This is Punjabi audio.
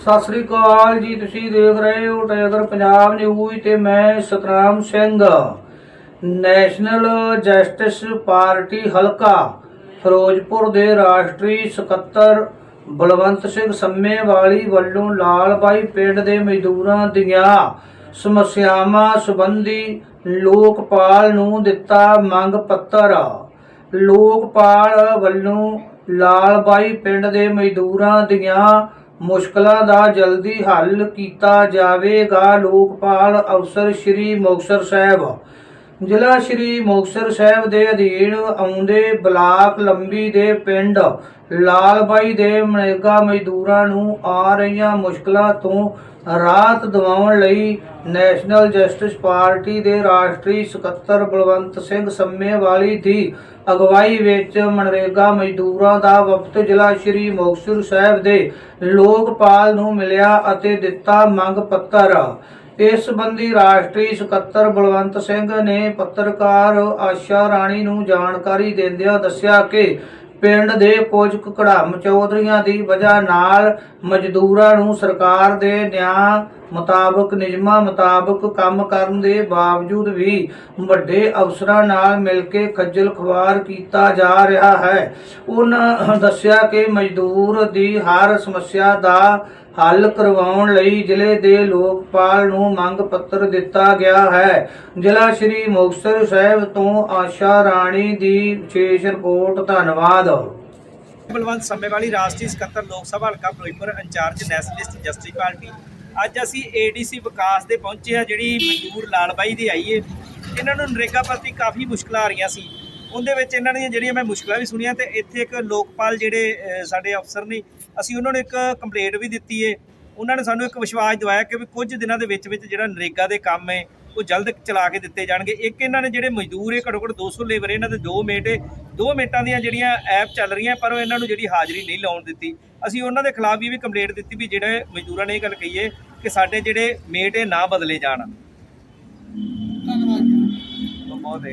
ਸਤਿ ਸ੍ਰੀ ਅਕਾਲ ਜੀ, ਤੁਸੀਂ ਦੇਖ ਰਹੇ ਹੋ ਟਾਈਗਰ ਪੰਜਾਬ ਨਿਊਜ਼ ਤੇ ਮੈਂ Satnam Singh. National justice party ਹਲਕਾ ਫਿਰੋਜ਼ਪੁਰ ਦੇ ਰਾਸ਼ਟਰੀ ਸਕੱਤਰ ਬਲਵੰਤ ਸਿੰਘ ਸੰਮੇਵਾਲੀ ਵੱਲੋਂ ਲਾਲਬਾਈ ਪਿੰਡ ਦੇ ਮਜ਼ਦੂਰਾਂ ਦੀਆਂ ਸਮੱਸਿਆਵਾਂ ਸੰਬੰਧੀ ਲੋਕਪਾਲ ਨੂੰ ਦਿੱਤਾ ਮੰਗ ਪੱਤਰ। ਲੋਕਪਾਲ ਵੱਲੋਂ ਲਾਲਬਾਈ ਪਿੰਡ ਦੇ ਮਜ਼ਦੂਰਾਂ ਦੀਆਂ ਮੁਸ਼ਕਲਾਂ ਦਾ ਜਲਦੀ ਹੱਲ ਕੀਤਾ ਜਾਵੇਗਾ। ਲੋਕਪਾਲ ਅਫਸਰ ਸ਼੍ਰੀ ਮੁਕਤਸਰ ਸਾਹਿਬ ਜ਼ਿਲ੍ਹਾ ਸ਼੍ਰੀ ਮੁਕਤਸਰ ਸਾਹਿਬ ਦੇ ਅਧੀਨ ਆਉਂਦੇ ਬਲਾਕ ਲੰਬੀ ਦੇ ਪਿੰਡ ਲਾਲਬਾਈ ਦੇ ਮਨੇਗਾ ਮਜ਼ਦੂਰਾਂ ਨੂੰ ਆ ਰਹੀਆਂ ਮੁਸ਼ਕਲਾਂ ਤੋਂ ਰਾਹਤ ਦਿਵਾਉਣ ਲਈ ਨੈਸ਼ਨਲ ਜਸਟਿਸ ਪਾਰਟੀ ਦੇ ਰਾਸ਼ਟਰੀ ਸਕੱਤਰ ਬਲਵੰਤ ਸਿੰਘ ਸੰਮੇਵਾਲੀ ਦੀ ਅਗਵਾਈ ਵਿੱਚ ਮਨਰੇਗਾ ਮਜ਼ਦੂਰਾਂ ਦਾ ਵਫਦ ਜ਼ਿਲ੍ਹਾ ਸ਼੍ਰੀ ਮੁਕਤਸਰ ਸਾਹਿਬ ਦੇ ਲੋਕਪਾਲ ਨੂੰ ਮਿਲਿਆ ਅਤੇ ਦਿੱਤਾ ਮੰਗ ਪੱਤਰ। ਇਸ ਸੰਬੰਧੀ ਰਾਸ਼ਟਰੀ ਸਕੱਤਰ ਬਲਵੰਤ ਸਿੰਘ ਨੇ ਪੱਤਰਕਾਰ ਆਸ਼ਾ ਰਾਣੀ ਨੂੰ ਜਾਣਕਾਰੀ ਦਿੰਦਿਆਂ ਦੱਸਿਆ ਕਿ ਪਿੰਡ ਦੇ ਕੁਝ ਕੁ ਕੜਾਮ ਚੌਧਰੀਆਂ ਦੀ ਵਜ੍ਹਾ ਨਾਲ ਮਜ਼ਦੂਰਾਂ ਨੂੰ ਸਰਕਾਰ ਦੇ ਨਿਆਂ ਮੁਤਾਬਕ, ਨਿਯਮਾਂ ਮੁਤਾਬਕ ਕੰਮ ਕਰਨ ਦੇ ਬਾਵਜੂਦ ਵੀ ਵੱਡੇ ਅਫਸਰਾਂ ਨਾਲ ਮਿਲ ਕੇ ਖੱਜਲ ਖਵਾਰ ਕੀਤਾ ਜਾ ਰਿਹਾ ਹੈ। ਉਹਨਾਂ ਦੱਸਿਆ ਕਿ ਮਜ਼ਦੂਰ ਦੀ ਹਰ ਸਮੱਸਿਆ ਦਾ ਹੱਲ ਕਰਵਾਉਣ ਲਈ ਜ਼ਿਲ੍ਹੇ ਦੇ ਲੋਕਪਾਲ ਨੂੰ ਮੰਗ ਪੱਤਰ ਦਿੱਤਾ ਗਿਆ ਹੈ। ਜ਼ਿਲ੍ਹਾ ਸ਼੍ਰੀ ਮੁਕਤਸਰ ਸਾਹਿਬ ਤੋਂ ਆਸ਼ਾ ਰਾਣੀ ਦੀ ਵਿਸ਼ੇਸ਼ ਰਿਪੋਰਟ, ਧੰਨਵਾਦ। ਬਲਵੰਤ ਸੰਮੇਵਾਲੀ, ਰਾਸ਼ਟਰੀ ਸਕੱਤਰ ਲੋਕ ਸਭਾ, ਹਲਕਾ Firozpur, incharge nationalist justice party. ਅੱਜ ਅਸੀਂ ਏਡੀਸੀ ਵਿਕਾਸ ਦੇ ਪਹੁੰਚੇ ਆ ਜਿਹੜੀ ਮਜ਼ਦੂਰ ਲਾਲਬਾਈ ਦੀ ਆਈ ਏ ਇਹਨਾਂ ਨੂੰ ਨਰੇਗਾ ਪ੍ਰਤੀ ਕਾਫੀ ਮੁਸ਼ਕਲਾਂ ਆ ਰਹੀਆਂ ਸੀ। ਉਹਦੇ ਵਿੱਚ ਇਹਨਾਂ ਦੀਆਂ ਜਿਹੜੀਆਂ ਮੈਂ ਮੁਸ਼ਕਲਾਂ ਵੀ ਸੁਣੀਆਂ ਤੇ ਇੱਥੇ ਇੱਕ ਲੋਕਪਾਲ ਜਿਹੜੇ ਸਾਡੇ ਅਫਸਰ ਨੇ ਅਸੀਂ ਉਹਨਾਂ ਨੂੰ ਇੱਕ ਕੰਪਲੇਂਟ ਵੀ ਦਿੱਤੀ ਏ। ਉਹਨਾਂ ਨੇ ਸਾਨੂੰ ਇੱਕ ਵਿਸ਼ਵਾਸ ਦਿਵਾਇਆ ਕਿ ਵੀ ਕੁਝ ਦਿਨਾਂ ਦੇ ਵਿੱਚ ਵਿੱਚ ਜਿਹੜਾ ਨਰੇਗਾ ਦੇ ਕੰਮ ਹੈ ਉਹ ਜਲਦ ਚਲਾ ਕੇ ਦਿੱਤੇ ਜਾਣਗੇ। ਇੱਕ ਇਹਨਾਂ ਨੇ ਜਿਹੜੇ ਮਜ਼ਦੂਰ ਇਹ ਘੱਟੋ ਘੱਟ 200 ਲੇਬਰ ਇਹਨਾਂ ਦੇ ਦੋ ਮੇਟ ਏ। ਦੋ ਮਿੰਟਾਂ ਦੀਆਂ ਜਿਹੜੀਆਂ ਐਪ ਚੱਲ ਰਹੀਆਂ ਪਰ ਉਹ ਇਹਨਾਂ ਨੂੰ ਜਿਹੜੀ ਹਾਜ਼ਰੀ ਨਹੀਂ ਲਾਉਣ ਦਿੱਤੀ। ਅਸੀਂ ਉਹਨਾਂ ਦੇ ਖਿਲਾਫ ਵੀ ਕੰਪਲੇਂਟ ਦਿੱਤੀ ਵੀ ਜਿਹੜੇ ਮਜ਼ਦੂਰਾਂ ਨੇ ਇਹ ਗੱਲ ਕਹੀ ਏ ਕਿ ਸਾਡੇ ਜਿਹੜੇ ਮੇਟ ਇਹ ਨਾ ਬਦਲੇ ਜਾਣ। ਧੰਨਵਾਦ ਬਹੁਤ ਹੈ